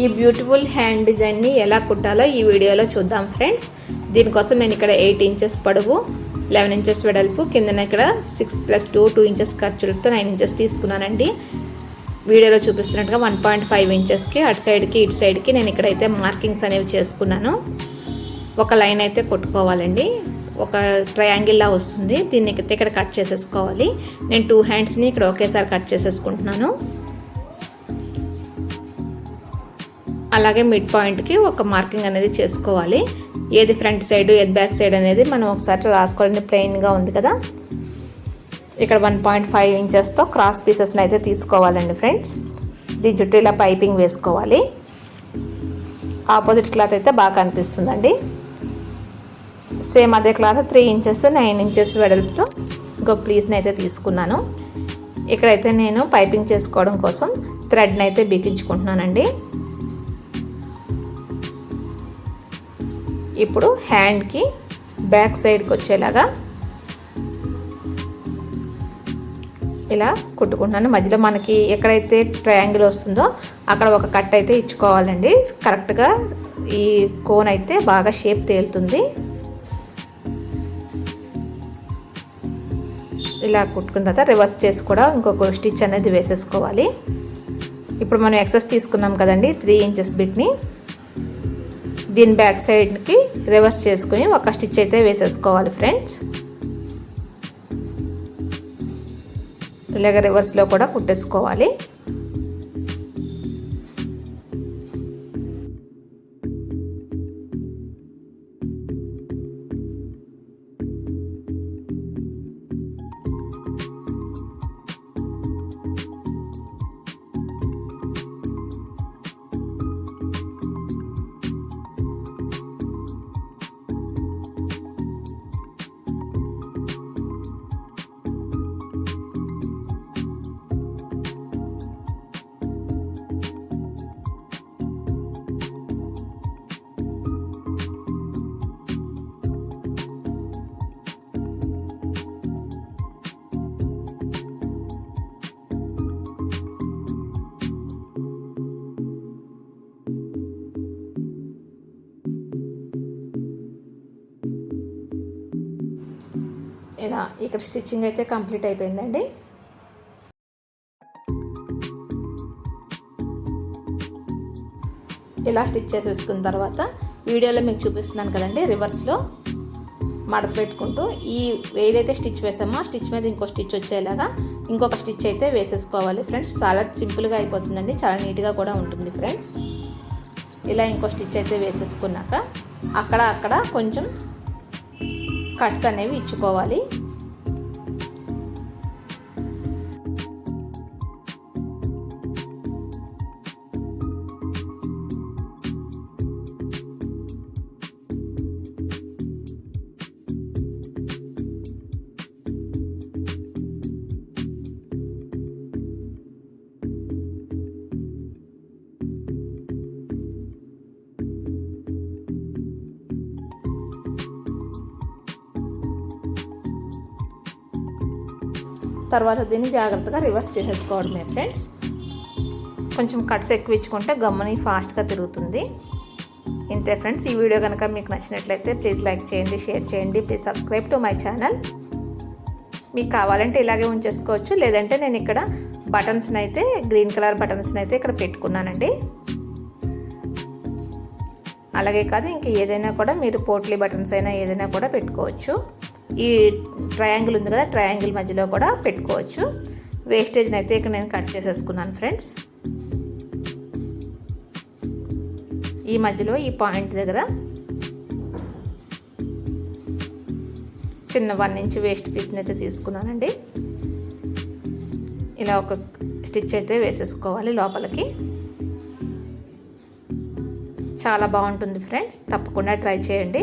ఈ beautiful hand డిజైన్ని ఎలా కుట్టాలో ఈ వీడియోలో చూద్దాం ఫ్రెండ్స్. దీనికోసం నేను ఇక్కడ ఎయిట్ ఇంచెస్ పొడవు లెవెన్ ఇంచెస్ వెడల్పు కిందన ఇక్కడ six plus two two inches ఖర్చులతో నైన్ ఇంచెస్ తీసుకున్నానండి. వీడియోలో చూపిస్తున్నట్టుగా వన్ పాయింట్ ఫైవ్ ఇంచెస్కి అటు సైడ్కి ఇటు సైడ్కి నేను ఇక్కడైతే మార్కింగ్స్ అనేవి చేసుకున్నాను. ఒక లైన్ అయితే కొట్టుకోవాలండి. ఒక ట్రయాంగిల్లా వస్తుంది. దీన్ని అయితే ఇక్కడ కట్ చేసేసుకోవాలి. నేను టూ హ్యాండ్స్ని ఇక్కడ ఒకేసారి కట్ చేసేసుకుంటున్నాను. అలాగే మిడ్ పాయింట్కి ఒక మార్కింగ్ అనేది చేసుకోవాలి. ఏది ఫ్రంట్ సైడ్ ఏది బ్యాక్ సైడ్ అనేది మనం ఒకసారి రాసుకోవాలండి ప్లెయిన్గా ఉంది కదా. ఇక్కడ వన్ పాయింట్ ఫైవ్ ఇంచెస్తో క్రాస్ పీసెస్ని అయితే తీసుకోవాలండి ఫ్రెండ్స్ దీని చుట్టూ ఇలా పైపింగ్ వేసుకోవాలి. ఆపోజిట్ క్లాత్ అయితే బాగా కనిపిస్తుందండి. సేమ్ అదే cloth three inches nine inches వెడల్పుతో ఇంకో ప్లీజ్ని అయితే తీసుకున్నాను. ఇక్కడైతే నేను పైపింగ్ చేసుకోవడం కోసం థ్రెడ్ని అయితే బిగించుకుంటున్నానండి. ఇప్పుడు హ్యాండ్కి బ్యాక్ సైడ్కి వచ్చేలాగా ఇలా కుట్టుకుంటున్నాను. మధ్యలో మనకి ఎక్కడైతే ట్రయాంగిల్ వస్తుందో అక్కడ ఒక కట్ అయితే ఇచ్చుకోవాలండి. కరెక్ట్గా ఈ కోన్ అయితే బాగా షేప్ తేలుతుంది. ఇలా కుట్టుకున్న తర్వాత రివర్స్ చేసి కూడా ఇంకొక స్టిచ్ అనేది వేసేసుకోవాలి. ఇప్పుడు మనం ఎక్సెస్ తీసుకున్నాం కదండి త్రీ ఇంచెస్ బిట్ని దీని బ్యాక్ సైడ్కి రివర్స్ చేసుకుని ఒక స్టిచ్ అయితే వేసేసుకోవాలి ఫ్రెండ్స్. ఇలాగ రివర్స్లో కూడా కుట్టేసుకోవాలి. ఇలా ఇక్కడ స్టిచ్చింగ్ అయితే కంప్లీట్ అయిపోయిందండి. ఇలా స్టిచ్ చేసేసుకున్న తర్వాత వీడియోలో మీకు చూపిస్తున్నాను కదండి రివర్స్లో మడత పెట్టుకుంటూ ఈ ఏదైతే స్టిచ్ వేసామో ఆ స్టిచ్ మీద ఇంకో స్టిచ్ వచ్చేలాగా ఇంకొక స్టిచ్ అయితే వేసేసుకోవాలి ఫ్రెండ్స్. చాలా సింపుల్గా అయిపోతుందండి చాలా నీట్గా కూడా ఉంటుంది ఫ్రెండ్స్. ఇలా ఇంకో స్టిచ్ అయితే వేసేసుకున్నాక అక్కడ అక్కడ కొంచెం కట్స్ అనేవి ఇచ్చుకోవాలి. తర్వాత దీన్ని జాగ్రత్తగా రివర్స్ చేసేసుకోవడమే ఫ్రెండ్స్ కొంచెం కట్స్ ఎక్కువ ఇచ్చుకుంటే గమ్ముని ఫాస్ట్గా తిరుగుతుంది. ఇంతే ఫ్రెండ్స్ ఈ వీడియో కనుక మీకు నచ్చినట్లయితే ప్లీజ్ లైక్ చేయండి షేర్ చేయండి please subscribe to my channel మీకు కావాలంటే ఇలాగే ఉంచేసుకోవచ్చు. లేదంటే నేను ఇక్కడ బటన్స్ని అయితే గ్రీన్ కలర్ బటన్స్ని అయితే ఇక్కడ పెట్టుకున్నానండి. అలాగే కాదు ఇంక ఏదైనా కూడా మీరు పోట్లీ బటన్స్ అయినా ఏదైనా కూడా పెట్టుకోవచ్చు. ఈ ట్రయాంగిల్ ఉంది కదా ట్రయాంగిల్ మధ్యలో కూడా పెట్టుకోవచ్చు. వేస్టేజ్ని అయితే ఇక్కడ నేను కట్ చేసేసుకున్నాను ఫ్రెండ్స్. ఈ మధ్యలో ఈ పాయింట్ దగ్గర చిన్న వన్ ఇంచ్ వేస్ట్ పీస్ని అయితే తీసుకున్నానండి. ఇలా ఒక స్టిచ్ అయితే వేసేసుకోవాలి లోపలికి. చాలా బాగుంటుంది ఫ్రెండ్స్ తప్పకుండా ట్రై చేయండి.